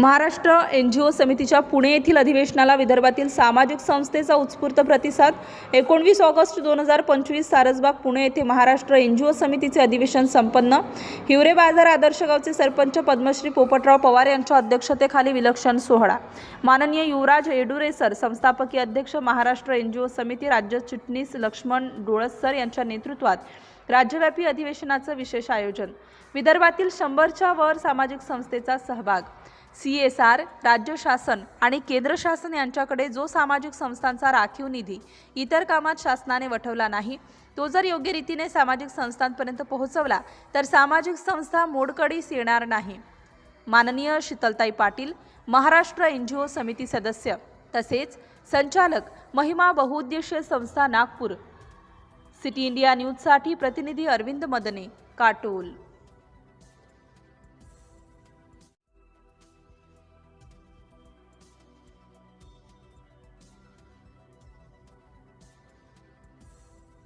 Maharashtra N G ओ समितीच्या पुणे येथील अधिवेशनाला विदर्भातील सामाजिक संस्थेचा उत्स्फूर्त प्रतिसाद. एकोणवीस ऑगस्ट दोन हजार पंचवीस सारसबाग पुणे येथे महाराष्ट्र एन जी ओ समितीचे अधिवेशन संपन्न. हिवरे बाजार आदर्श गावचे सरपंच पद्मश्री पोपटराव पवार यांच्या अध्यक्षतेखाली विलक्षण सोहळा. माननीय युवराज येडुरे सर संस्थापकीय अध्यक्ष महाराष्ट्र एन जी ओ समिती राज्य चिटणीस लक्ष्मण डोळस सर यांच्या नेतृत्वात राज्यव्यापी अधिवेशनाचं विशेष आयोजन. विदर्भातील शंभरच्या वर सामाजिक संस्थेचा सहभाग. सी एस आर राज्य शासन आणि केंद्र शासन यांच्याकडे जो सामाजिक संस्थांचा राखीव निधी इतर कामात शासनाने वठवला नाही तो जर योग्य रीतीने सामाजिक संस्थांपर्यंत पोहोचवला तर सामाजिक संस्था मोडकडीस येणार नाही. माननीय Sheetaltai Patil Maharashtra N G O समिती सदस्य. तसेच संचालक महिमा बहुउद्देशीय संस्था नागपूर. सिटी इंडिया न्यूजसाठी प्रतिनिधी अरविंद मदने काटोल.